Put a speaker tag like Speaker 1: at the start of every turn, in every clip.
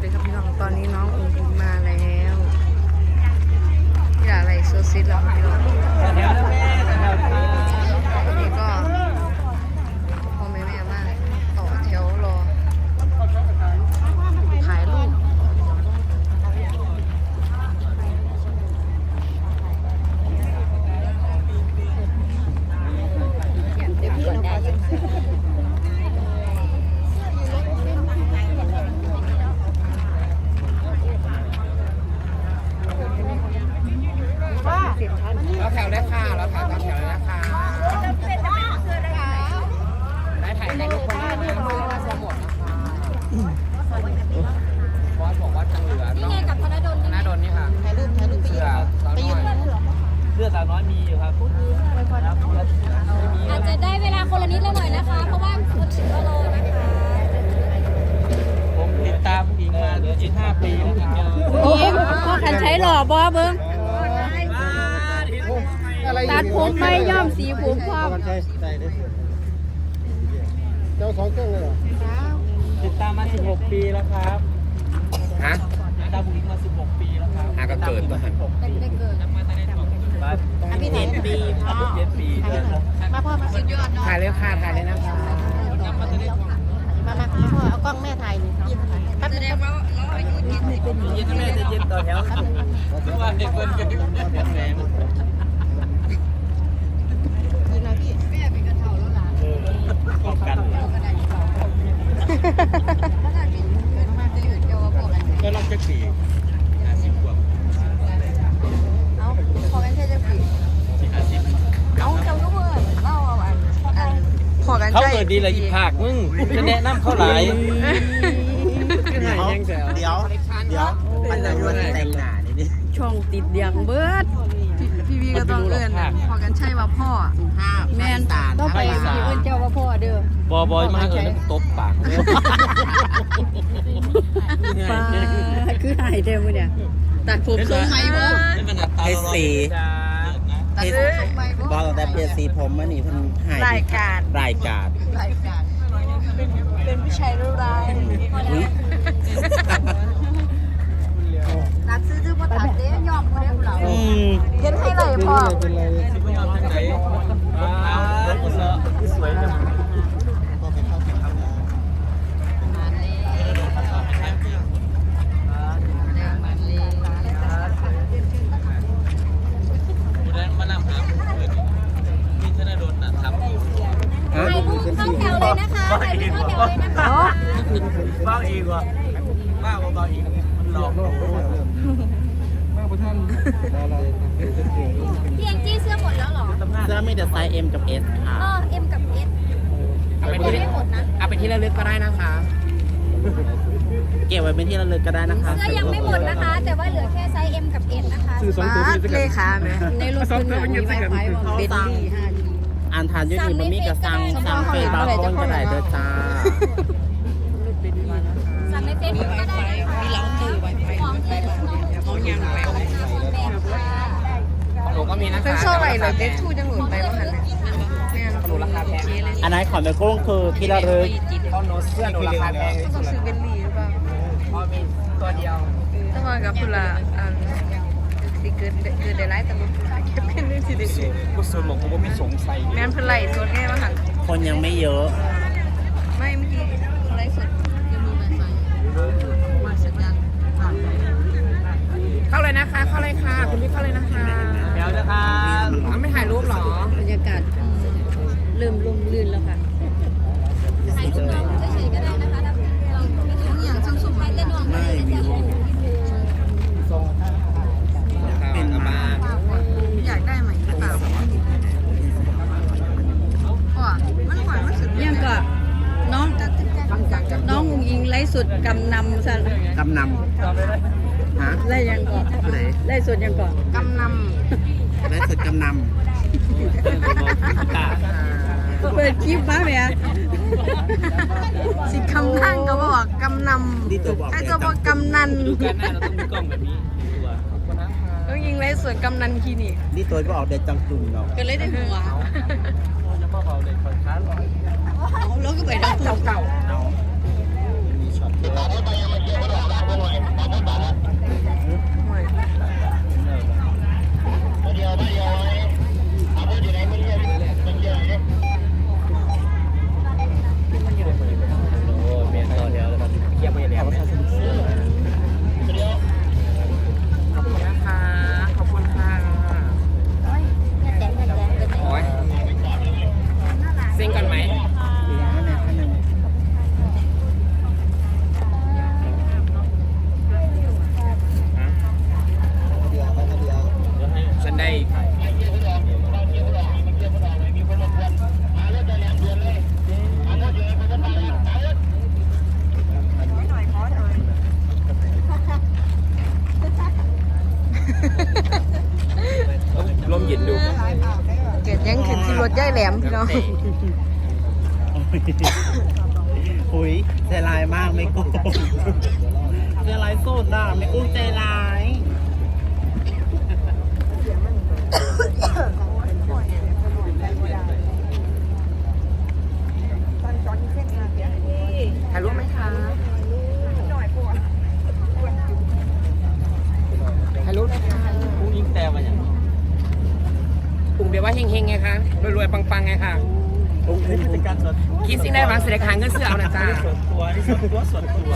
Speaker 1: วัสดีครับพี่น้องตอนนี้น้องอุ้งมาแล้วอย่าอะไรโซซิสหรอพี่น้องวันนี้ก็พ่อแม่แม่มาต่อแถวรอถ่ายรูปเดี๋ยวพี่น้องขอจะ
Speaker 2: แล้วแถวได้ค่ะแล้วแถวตามแถวเลยนะคะได้ถ่ายกันทุกคนได้นะไม่ว่าจะหมดนะคะบอสบอกว่าจะเหลือต้องกับธนดลธนดลนี่ค่ะถ่ายรูปถ่ายรูปเสื้อสาวน้อย
Speaker 3: เสื้อสาวน้อยมีอยู่ครับครับเสื้อไม่มี
Speaker 4: อาจจะได้เวลาคนละนิดละหน่อยนะคะ เพราะว่าคนถึงก็รอนะคะ
Speaker 3: ผมติดตามผู้หญิงมา15ปีแล้วครับ
Speaker 5: ยิงพ่อขันใช้หล่อบอเบิ้งตัดผมไม่ย่อมสีผมพร้อม
Speaker 2: เจ้าสองเครื่องเลยเหรอ
Speaker 3: ติดตามมา 16 ปีแล้วครับ
Speaker 2: ฮะ
Speaker 3: ติดตามผู้หญิงมา 16 ปีแล้วครับ
Speaker 2: อะก็เกิดมา
Speaker 4: ไม่ได้เกิด
Speaker 3: มาพี่เจ็ดปีพ่อเจ็ดปีเดือนแล้ว
Speaker 5: มาพ่อมาสุดยอด
Speaker 2: ถ่ายเลยค่ะถ่ายเลยนะคะ
Speaker 5: มามาพ่อเอากล้องแม่ถ่ายนี่แป๊บนึง
Speaker 3: เย็นแม่จะเย็นต่อแถวทุกวันเด็กเกินกันแหม
Speaker 5: ยิงนะพี่
Speaker 3: เออป้องกันก็รับจะขี่
Speaker 1: อกันเขาใช่
Speaker 3: เกิดดีเลยอีภาคมึงจะแนะนำเขาหลาย
Speaker 2: เดี๋ยวเดี๋ยวเดี๋ยวมันจะยุ่งแต่งหน้านี่ดิ
Speaker 5: ช่องติดเดียงเบิด
Speaker 1: พี่วีก็ต้องเอื้อนพอกันใช่ว่าพ่อ
Speaker 5: แมนต้องไปพี่เอิ้นเจ้าว่าพ่อเด้อบ
Speaker 3: อบอยมาเออตบปากเลย
Speaker 5: ป้าคือหายเต็มเนี่ยตัดผมทรงไหมบ่
Speaker 2: เอสสี
Speaker 1: ตัดผมทรง ใหม่
Speaker 2: บ
Speaker 1: บ่
Speaker 2: อกตั้งแต่เปลี่ยนสีผมมานี่เพิ่นหาย
Speaker 1: รายการ
Speaker 2: รายการ
Speaker 1: รายการ เป็นเป็นผู้ชายรูปร้ายนัดซื้อซื้อมาตัดเด้ยอมคนเดียวเรา
Speaker 2: อืม
Speaker 1: เห็นให้เลยพ่อ
Speaker 3: สวยจัง มานำหามีธนดลน่ะทำอยู่
Speaker 4: ถ่ายรูป เข้าแถวเลยนะคะถ่ายรูปเข้าแถวเลยนะคะ
Speaker 3: เบ้าอีกว่ะบ้าเบาอีกมันหลอก
Speaker 4: พี่แองจี้เสื้อหมดแล้วเหรอ
Speaker 2: เสื้อมีแต่ไซส์ M กับ S ค่ะ
Speaker 4: เออ M กับ S
Speaker 2: เอาไป
Speaker 4: ไม่
Speaker 2: ที่
Speaker 4: ได้หมดนะ
Speaker 2: เอาไปที่ระลึกก็ได้นะคะ เก็บไว้เป็นที่ระลึกก็ได้นะคะ
Speaker 4: เสื้อยังไม่หมดนะคะ แต่ว่าเหลือแค่ไซส์ M กับ S นะคะ
Speaker 1: ป้าดเลขาไหม
Speaker 5: ในรถคุณน่ะมีไวไฟว่าเบนลี่ห้
Speaker 2: อ่านทานอยูนี่มันมีกระซังซังเฟซบาร์โคนก็ได้เด้อจ้า
Speaker 4: สั่งในเฟซบุ๊กก็ได้นะคะมีร้านซื้อไวไฟของที่น้องเอาอย่างไรแบบค่ะ
Speaker 2: หนูก็มีนะคะ
Speaker 1: เป็นโซ่ไหลเหรอเด็กทูจังหลุดไปว่าหันเลยแม่น
Speaker 2: หนูราคาแพงอันนั้นของแม่กุ้งคือที่ระลึกเพราะหนูเสื้อหนูราคาแพงที่
Speaker 1: ต้
Speaker 2: สุ
Speaker 1: อง
Speaker 2: ด
Speaker 1: ซื้อเบนลี่หรือเปล่า
Speaker 2: เพราะมีตัวเดียว
Speaker 1: ต้องมากับคุณละอันสิเกิดเกิดได้ไลฟ์แต่ลูก เก็บเป็นเรื่องสิเด็ก
Speaker 3: กูสรุปกูก็ไม่สงสัย
Speaker 1: แม่นเพิ่นไล่สดแน่ว่าหัน
Speaker 2: คนยังไม่เยอะ
Speaker 1: ไม่เมื่อกี้ไลฟ์สดยังมีไวไฟมาสัญญาณ
Speaker 2: เข้าเลยนะคะ เข้าเลยค่ะ คุณพี่เข้าเลยนะคะ
Speaker 3: เดี๋ยวนะครับ
Speaker 2: อ้าวไม่ถ่ายรูปเหรอ
Speaker 5: บรรยากาศเริ่มร่มรื่นแล้วค่ะ
Speaker 4: ถ่ายรูปน้องเฉยๆก็ได้นะคะถ้าเราไม่ถ่ายอย่างสูงๆให้เล่นน้องไม่ได้
Speaker 2: เป็นบ้าน
Speaker 1: อยากได้ไหมหรือเปล่าพ่อมันหวานมันสุด
Speaker 5: ยังก็น้องน้องอุงอิงไล่สุดกำนำซะ
Speaker 2: กำนำฮะ
Speaker 5: ไล่ยังก่อน
Speaker 2: ไหน
Speaker 5: ไล่สุดยังก่อน
Speaker 1: กำน
Speaker 2: และสุดกำน
Speaker 3: ตา
Speaker 5: เปิดคลิปมาไหมอะำ
Speaker 1: สิคำนั่งก็บอกกำนำ
Speaker 2: ดีตัวบอกำ
Speaker 1: ไอ้ตัวบอกกำนัน
Speaker 3: ดูกันหน้าเราต้องมีกล้องแบบนี้ตัวขอบคุณนะคะ
Speaker 1: ต้องยิงไลฟ์สดกำนันคลินิก
Speaker 2: ดีตัวก็ออกเด็ดจังจุงเนาะ
Speaker 5: ก็เลยได้หัว
Speaker 3: โอ้ยมาเบาเด็กคนค้าหรอ
Speaker 5: เอาแล้วก็ไปทั้งตัว
Speaker 2: เก่าเอามีช็อตด้วย
Speaker 1: แหลมพี่ น้อง
Speaker 2: อุ้ยใจร้ายมากไม่โกงใจร้ายสุดอะไม่อุ้มใจร้าย
Speaker 3: ถ่ายรูปไหมคะถ่ายรูปนะคะผู้ยิงแต่มาอย่างกลุ่มเดียวว่าเฮงๆไงคะรวยๆปังๆไงค่ะ
Speaker 2: อุ้ย เป็นการส่วน
Speaker 3: คิดสิ่งได้หวังเสด็จหาเงินซื้อเอานะจ้า
Speaker 2: ส่วนตัวนี่ส่วนตัวส่วนตัว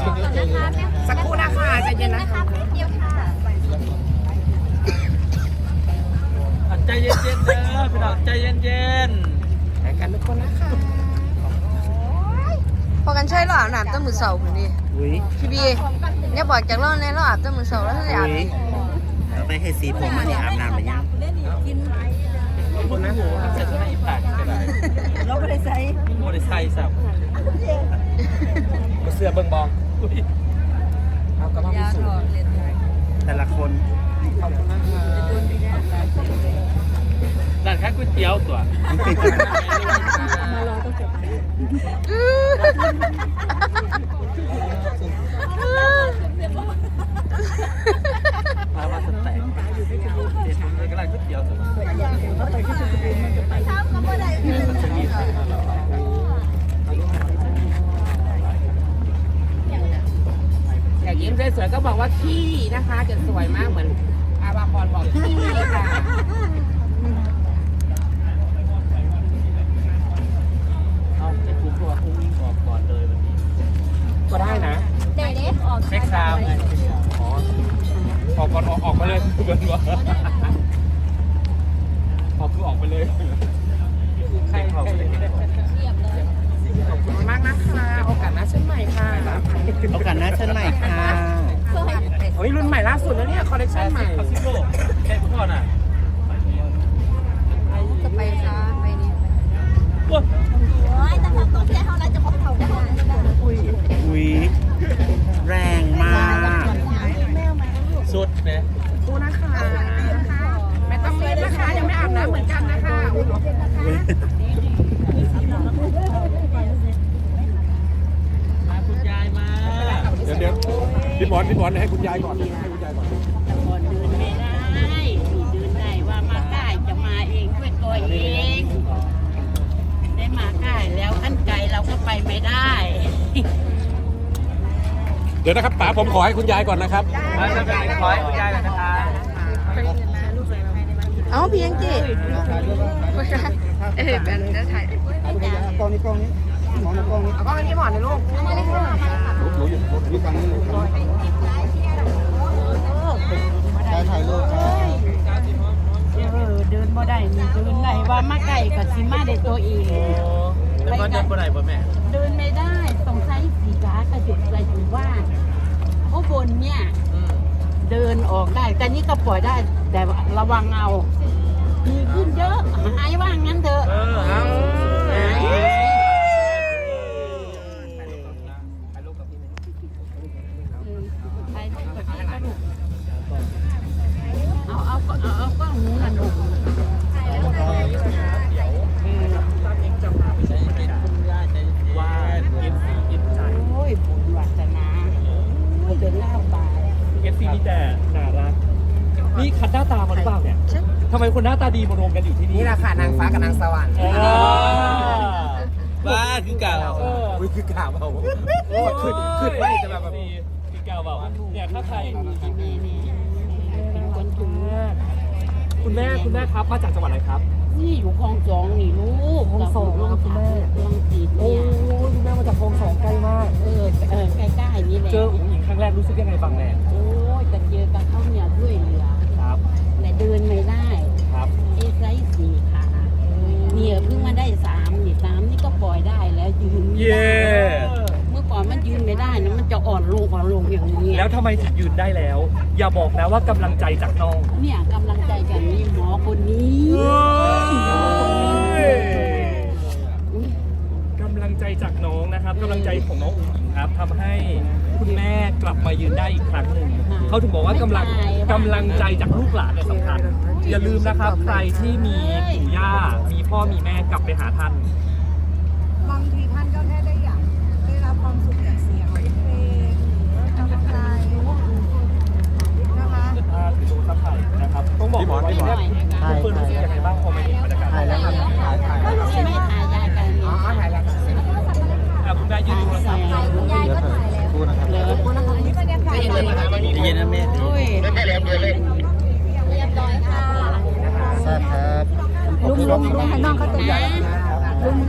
Speaker 3: สักครู่นะคะใจเย็นนะคะใจเย็นๆเด้อพี่น้องใจเย็นๆแต่กันทุกคนนะคะ
Speaker 1: พอกันใช่เราอาบน้ำตั้งมือเสาร์คนนี้
Speaker 2: อุ้ย
Speaker 1: พี่บีเนี่ยบอกจากเราในเราอาบตั้งมือเสาร์แล้วถ้าได้อาบ
Speaker 2: อุ้ยเราไปให้สีผมมาเนี่ยอาบน้ำไปยัง
Speaker 3: ขอบคุณนะเสร็จให้อีกปากก็ได้
Speaker 5: เราไม่ได้ใส่
Speaker 3: โมได้ใส่สับมาเสือเบิ่งบองเอากระเพาะ
Speaker 5: ยา
Speaker 3: สู
Speaker 5: ถอดเลน
Speaker 2: แต่ละคน
Speaker 3: ขอบคุณนะคะร้านค้าก๋วยเตี๋ยวตัว มา ยากยิ้มสวยๆก็บอกว่าขี้นะคะจะสวยมากเหมือนอาบาพรบอกขี้ค่ะเอาจะถูกตัวคุ้งวิ่งออกก่อนเลยวันนี้ ก็ได้นะ
Speaker 6: เด็กออก
Speaker 3: เช็คซาวด์อ๋อออกก่อนออกออกมาเลยคือเป็นว่าออกคือออกไปเลยใครออกไปเลย โอกาสหน้าเชิ
Speaker 2: ญใหม่ค่ะ
Speaker 3: โอ้ยรุ่นใหม่ล่าสุดแล้วเนี่ยคอลเลคชันใหม่ซิโลแค่พ่อน่ะ
Speaker 5: จะไปช้าไปนี่
Speaker 3: ว้า
Speaker 6: โอ้ยแต่ทำตัวเพี้ยเท่าไรจะพบเขาได้
Speaker 2: อุ้ยแรงมาก
Speaker 3: สุดเนี่ยดูนะคะ ไม่ต้องรีบนะคะ ยังไม่อาบน้ำเหมือนกันนะคะ มาคุณยายมา
Speaker 7: เดี๋ยวเดี๋ยวพี่บอลพี่บอลให้คุณยายก่อนให้คุณยายก่อน
Speaker 4: ก่อนเดินไม่ได้เดินได้ว่ามาใกล้จะมาเองด้วยตัวเอง ได้มาใกล้แล้วขั้นไกลเราก็ไปไม่ได้
Speaker 7: เดี๋ยวนะครับป๋าผมขอให้คุณยายก่อนนะครับ
Speaker 3: มาจะเป็นขอให้คุณยายเลยนะคะ
Speaker 1: เอ้าพี่ยังจีเออเป็นจะถ่าย
Speaker 2: กล้องนี้กล้องนี้มองนะกล้องนี้
Speaker 3: เอากล้องอันนี้หมอนเลยลูก
Speaker 2: ถ่ายถ่ายรูปครับ
Speaker 4: เออเดินบ่ได้นี่เดินไหนว่ามาไก่กับซิมาได้ตัวเอง
Speaker 3: แล้วก็เดินไปไหนบ่แม่
Speaker 4: เดินไม่ได้ ต้องใช้สีฟ้ากระจุกใส่อยู่ว่าข้างบนเนี่ยเดินออกได้ แต่นี่ก็ปล่อยได้ แต่ระวังเอามีขึ้นเยอะ หายว่างั้นเถอะ
Speaker 3: เออเอา
Speaker 4: หาย
Speaker 3: ถ่าย
Speaker 7: ทำไมคนหน้าตาดีมารวมกันอยู่ที่นี่
Speaker 3: นี่แหละค่ะนางฟ้ากับนางสวรรค์
Speaker 7: เออ
Speaker 3: บ้าคือเก่า
Speaker 7: เออ
Speaker 3: อุ้ยคือเก่าเปล่า
Speaker 7: โอ้
Speaker 3: ขึ้นขึ้นไปจะแบบ
Speaker 7: ดีพี่แก้วบอกเนี่ยถ้าใคร
Speaker 4: นี่นี่เป็นคนจุง
Speaker 7: คุณแม่คุณแม่ครับมาจากจังหวัดอะไรครับ
Speaker 4: นี่อยู่คลองสองนี่ลูก
Speaker 7: คลองสอง
Speaker 4: ลอง
Speaker 7: คุณแม่
Speaker 4: ลองจีด
Speaker 7: โอ้
Speaker 4: เนี่ย
Speaker 7: ยคุณแม่มาจากคลองสองไกลมาก
Speaker 4: เออเออใกล้ๆนี่แหละ
Speaker 7: เจออุ๋งอิงครั้งแรกรู้สึกยังไงบ้างแม่
Speaker 4: โอ้ยกันเจอกันเขาเนี่ยด้วยเหลือ
Speaker 7: ครับ
Speaker 4: แต่เดินไม่ได้
Speaker 7: ครับ
Speaker 4: เอไซส์สี่ขาเนี่ยเพิ่งมาได้สามนี่สามนี่ก็ปล่อยได้แล้วยืนไม่ได้เมื่อก่อนมันยืนไม่ได้นะมันจะ อ่อนลงอ่อนลงอย่างนี้
Speaker 7: แล้วทำไมถึงยืนได้แล้ว อย่าบอกนะว่ากำลังใจจากน้อง
Speaker 4: เนี่ยกำลังใจจากนี่หมอคนนี้
Speaker 7: กำลังใจจากน้องนะครับกำลังใจของน้องอุ๋งอิงครับทำให้คุณแม่กลับมายืนได้อีกครั้งหนึ่งเขาถึงบอกว่ากำลังกำลังใจจากลูกหลานเนี่ยสำคัญอย่าลืมนะครับ ใครที่มีปู่ย่ามีพ่อมีแม่กลับไปหาท่าน
Speaker 8: บางทีท่านก็แค่ได้อยากได้รับความสุขจากเสียงเพลงหรือกำลังใจนะคะ
Speaker 7: ถ้าถือดูซับไทยนะครับ ต้องบอกก่อนว่าอย่างนี้ทุกคนรู้สึกยังไงบ้างพอมาเห็นบรรยากาศ
Speaker 2: ถ่ายแล้วครับถ่ายถ่าย
Speaker 4: ไม่ถ่ายยายกันเนี่ย
Speaker 7: อะคุณแม่ยืนดูโทรศัพท์
Speaker 6: คุณยายก็ถ่ายแล้ว
Speaker 2: พูดนะครับ
Speaker 4: เลย
Speaker 6: อับนี่บรรยากาศ
Speaker 2: ดีเย็นนะแม่ดี
Speaker 4: โอ้ย
Speaker 6: เรียบร้อยค่ะ
Speaker 2: ทราบครับ
Speaker 8: ลุงลุงลุงให้น้องเขาตัวใหญ่ลุงลุง